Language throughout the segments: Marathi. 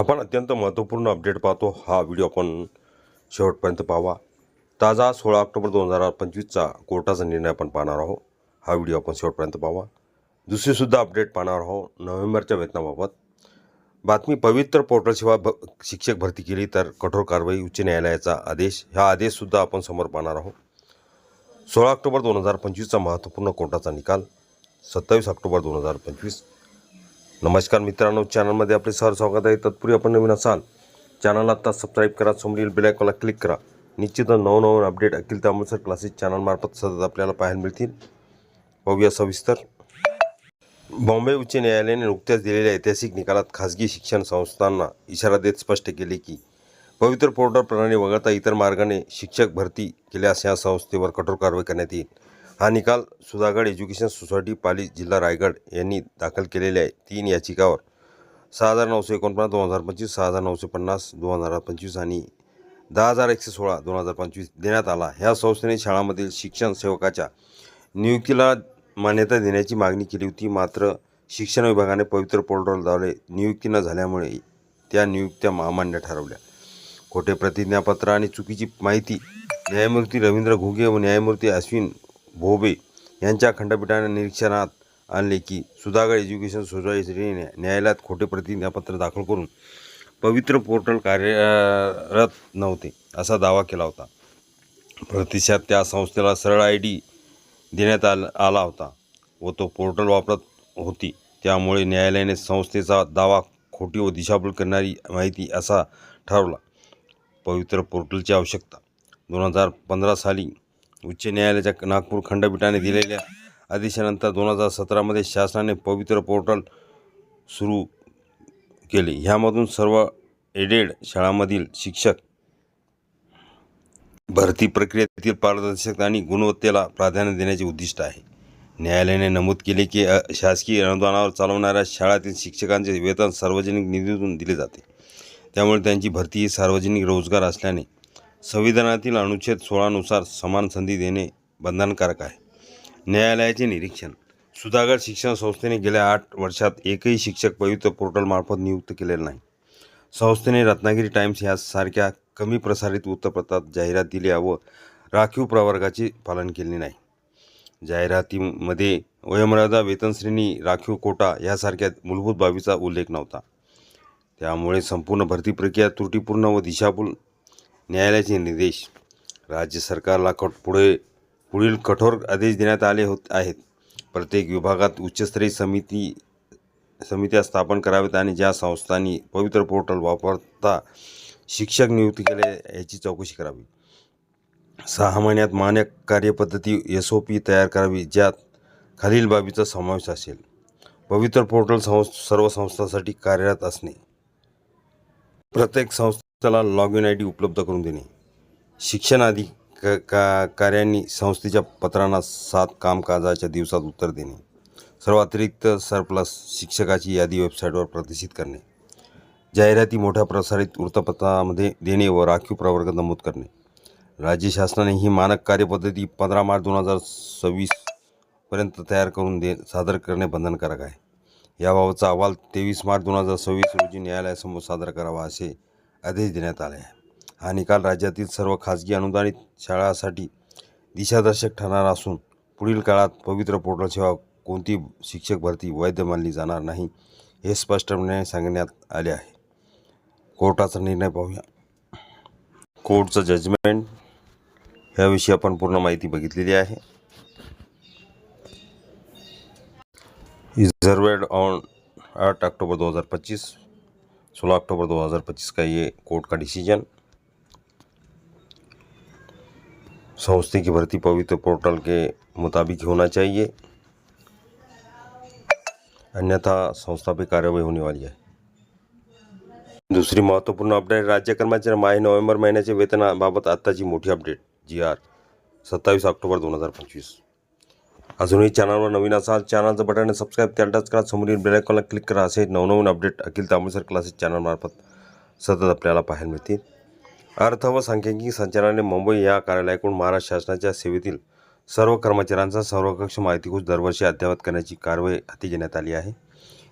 आपण अत्यंत महत्त्वपूर्ण अपडेट पाहतो. हा व्हिडिओ आपण शेवटपर्यंत पाहावा. ताजा सोळा ऑक्टोबर दोन हजार पंचवीसचा कोर्टाचा निर्णय आपण पाहणार आहोत. हा व्हिडिओ आपण शेवटपर्यंत पाहावा. दुसरीसुद्धा अपडेट पाहणार आहोत नोव्हेंबरच्या वेतनाबाबत. बातमी पवित्र पोर्टलशिवाय भ शिक्षक भरती केली तर कठोर कारवाई उच्च न्यायालयाचा आदेश हा आदेशसुद्धा आपण समोर पाहणार आहोत. सोळा ऑक्टोबर दोन हजार पंचवीसचा महत्त्वपूर्ण कोर्टाचा निकाल सत्तावीस ऑक्टोबर दोन हजार पंचवीस. नमस्कार मित्रांनो चॅनलमध्ये आपले सर स्वागत आहे. तत्पूर्वी आपण नवीन असाल चॅनलला आत्ता सबस्क्राईब करा समोरील बेलायकॉनला क्लिक करा. निश्चितच नवनवीन अपडेट अखिल तांबूसर क्लासेस चॅनलमार्फत सतत आपल्याला पाहायला मिळतील. पाहूया सविस्तर. बॉम्बे उच्च न्यायालयाने नुकत्याच दिलेल्या ऐतिहासिक निकालात खाजगी शिक्षण संस्थांना इशारा देत स्पष्ट केले की पवित्र पोर्टल प्रणाली वगळता इतर मार्गाने शिक्षक भरती केल्यास या संस्थेवर कठोर कारवाई करण्यात येईल. हा निकाल सुधागड एज्युकेशन सोसायटी पाली जिल्हा रायगड यांनी दाखल केलेल्या तीन याचिकावर सहा हजार नऊशे एकोणपन्नास दोन हजार पंचवीस सहा हजार नऊशे पन्नास दोन हजार पंचवीस आणि दहा हजार एकशे सोळा दोन हजार पंचवीस देण्यात आला. ह्या संस्थेने शाळांमधील शिक्षण सेवकाच्या नियुक्तीला मान्यता देण्याची मागणी केली होती. मात्र शिक्षण विभागाने पवित्र पोर्टलद्वारे नियुक्ती न झाल्यामुळे त्या नियुक्त्या अमान्य ठरवल्या. खोटे प्रतिज्ञापत्र आणि चुकीची माहिती न्यायमूर्ती रवींद्र घुगे व न्यायमूर्ती अश्विन भोबे यांच्या खंडपीठाने निरीक्षणात आणले की सुधागड एज्युकेशन सोसायटीने न्यायालयात खोटे प्रतिज्ञापत्र दाखल करून पवित्र पोर्टल कार्यरत नव्हते असा दावा केला होता. प्रतिसाद त्या संस्थेला सरळ आय डी देण्यात आल आला होता व तो पोर्टल वापरत होती. त्यामुळे न्यायालयाने संस्थेचा दावा खोटी व दिशाभूल करणारी माहिती असा ठरवला. पवित्र पोर्टलची आवश्यकता दोन हजार पंधरा साली उच्च न्यायालयाच्या नागपूर खंडपीठाने दिलेल्या आदेशानंतर दोन हजार सतरामध्ये शासनाने पवित्र पोर्टल सुरू केले. ह्यामधून सर्व एडेड शाळांमधील शिक्षक भरती प्रक्रियेतील पारदर्शकता आणि गुणवत्तेला प्राधान्य देण्याचे उद्दिष्ट आहे. न्यायालयाने नमूद केले की शासकीय अनुदानावर चालवणाऱ्या शाळातील शिक्षकांचे वेतन सार्वजनिक निधीतून दिले जाते. त्यामुळे त्यांची भरती ही सार्वजनिक रोजगार असल्याने संविधानातील अनुच्छेद सोळानुसार समान संधी देणे बंधनकारक आहे. न्यायालयाचे निरीक्षण. सुधागड शिक्षण संस्थेने गेल्या आठ वर्षात एकही शिक्षक पवित्र पोर्टलमार्फत नियुक्त केलेला नाही. संस्थेने रत्नागिरी टाइम्स यासारख्या कमी प्रसारित वृत्तपत्रात जाहिरात दिल्या व राखीव प्रवर्गाचे पालन केले नाही. जाहिरातीमध्ये वयोमर्यादा वेतनश्रेणी राखीव कोटा यासारख्या मूलभूत बाबीचा उल्लेख नव्हता. त्यामुळे संपूर्ण भरती प्रक्रिया त्रुटीपूर्ण व दिशाभूल न्यायालयाचे निर्देश. राज्य सरकारला कट पुढे पुढील कठोर आदेश देण्यात आले होत आहेत. प्रत्येक विभागात उच्चस्तरीय समिती समित्या स्थापन कराव्यात आणि ज्या संस्थांनी पवित्र पोर्टल वापरता शिक्षक नियुक्ती केल्या याची चौकशी करावी. सहा महिन्यात मानक कार्यपद्धती एस ओ पी तयार करावी ज्यात खालील बाबीचा समावेश असेल. पवित्र पोर्टल संस सर्व संस्थांसाठी कार्यरत असणे. प्रत्येक संस्था त्याला लॉग इन आय डी उपलब्ध करून देणे. शिक्षण क का कार्यांनी संस्थेच्या पत्रांना सात कामकाजाच्या दिवसात उत्तर देणे. सर्व अतिरिक्त सरप्लस शिक्षकाची यादी वेबसाईटवर प्रदर्शित करणे. जाहिराती मोठ्या प्रसारित वृत्तपत्रामध्ये देणे व राखीव प्रवर्ग नमूद करणे. राज्य शासनाने ही मानक कार्यपद्धती पंधरा मार्च दोन हजार सव्वीसपर्यंत तयार करून दे सादर करणे बंधनकारक आहे. याबाबतचा अहवाल तेवीस मार्च दोन हजार सव्वीस रोजी न्यायालयासमोर सादर करावा असे आदेश देण्यात आले आहे. हा निकाल राज्यातील सर्व खाजगी अनुदानित शाळांसाठी दिशादर्शक ठरणार असून पुढील काळात पवित्र पोर्टल सेवा कोणती शिक्षक भरती वैध मानली जाणार नाही हे स्पष्टपणे सांगण्यात आले आहे. कोर्टाचा निर्णय पाहूया. कोर्टचं जजमेंट ह्याविषयी आपण पूर्ण माहिती बघितलेली आहे. रिझर्वेड ऑन आठ ऑक्टोबर दोन हजार पच्चीस? 16 अक्टूबर 2025 का ये कोर्ट का डिसीजन। संस्था की भर्ती पवित्र पोर्टल के मुताबिक होना चाहिए। अन्यथा संस्था पे कार्यवाही होने वाली है। दुसरी महत्त्वपूर्ण अपडेट राज्य कर्मचारी माहे नोव्हेंबर महिन्याचे वेतनाबाबत आत्ताची मोठी अपडेट जी आर सत्तावीस ऑक्टोबर दोन हजार पंचवीस अजूनही चॅनलवर नवीन असाल चॅनलचं बटन सबस्क्राईब त्याला टच करा. समोरील बेलायकॉनला क्लिक करा. असे नवनवीन अपडेट अखिल तांबेसर क्लासेस चॅनलमार्फत सतत आपल्याला पाहायला मिळतील. अर्थ व सांख्यिकी संचालनालय मुंबई या कार्यालयाकडून महाराष्ट्र शासनाच्या सेवेतील सर्व कर्मचाऱ्यांचा सर्वकक्ष माहितीकोश दरवर्षी अद्ययावत करण्याची कारवाई हाती घेण्यात आली आहे.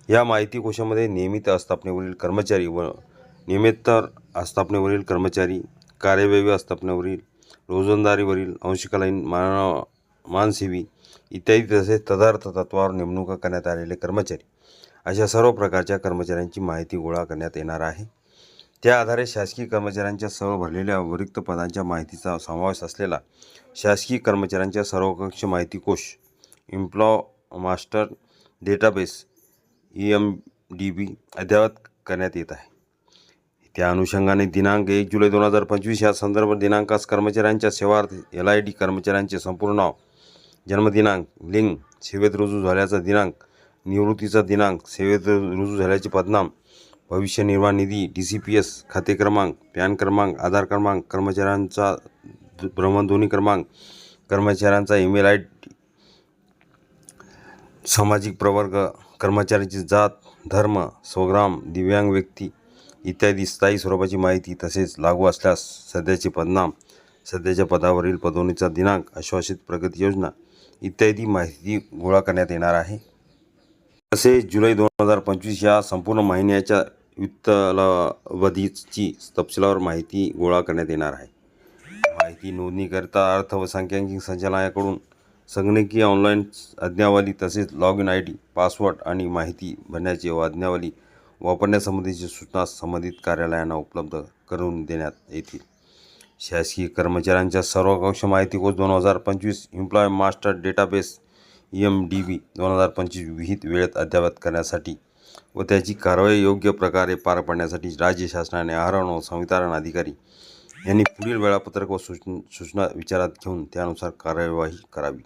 या माहिती कोशामध्ये नियमित आस्थापनेवरील कर्मचारी व नियमितर आस्थापनेवरील कर्मचारी कार्यवाही आस्थापनेवरील रोजंदारीवरील अंशकालीन मान मानसेवी इत्यादी तसेच तदार्थ तत्वावर नेमणुका करण्यात आलेले कर्मचारी अशा सर्व प्रकारच्या कर्मचाऱ्यांची माहिती गोळा करण्यात येणार आहे त्या आधारे शासकीय कर्मचाऱ्यांच्या सह भरलेल्या रिक्त पदांच्या माहितीचा समावेश असलेला शासकीय कर्मचाऱ्यांच्या सर्वकक्ष माहिती कोश employee master database E M D B अद्ययावत करण्यात येत आहे त्या अनुषंगाने दिनांक एक जुलै दोन हजार पंचवीस या संदर्भ दिनांकास कर्मचाऱ्यांच्या सेवार्थ एल आय डी कर्मचाऱ्यांचे संपूर्ण नाव जन्मदिनांक लिंग सेवेत रुजू झाल्याचा दिनांक निवृत्तीचा दिनांक सेवेत रुजू झाल्याचे पदनाम भविष्य निर्वाह निधी डी सी पी एस खाते क्रमांक पॅन क्रमांक आधार क्रमांक कर्मचाऱ्यांचा भ्रमणध्वनी क्रमांक कर्मचाऱ्यांचा ईमेल आय डी सामाजिक प्रवर्ग कर्मचाऱ्याची जात धर्म स्वग्राम दिव्यांग व्यक्ती इत्यादी स्थायी स्वरूपाची माहिती तसेच लागू असल्यास सध्याचे पदनाम सध्याच्या पदावरील पदोन्नीचा दिनांक आश्वासित प्रगती योजना इत्यादी माहिती गोळा करण्यात येणार आहे. तसेच जुलै दोन हजार पंचवीस या संपूर्ण महिन्याच्या वित्तलावधीची तपशिलावर माहिती गोळा करण्यात येणार आहे. माहिती नोंदणीकरिता अर्थ व सांख्यिकी संचालनाकडून संगणकीय ऑनलाईन आज्ञावली तसेच log in I D password आणि माहिती भरण्याची व आज्ञावली वापरण्यासंबंधीची सूचना संबंधित कार्यालयांना उपलब्ध करून देण्यात येतील. शासकीय कर्मचाऱ्यांच्या सर्वकक्ष माहितीकोश दोन हजार पंचवीस employee master database M D B दोन हजार पंचवीस विहित वेळेत अद्ययावत करण्यासाठी व त्याची कारवाई योग्य प्रकारे पार पाडण्यासाठी राज्य शासनाने आहारण व संवितरण अधिकारी यांनी पुढील वेळापत्रक व सूचन सूचना विचारात घेऊन त्यानुसार कार्यवाही करावी.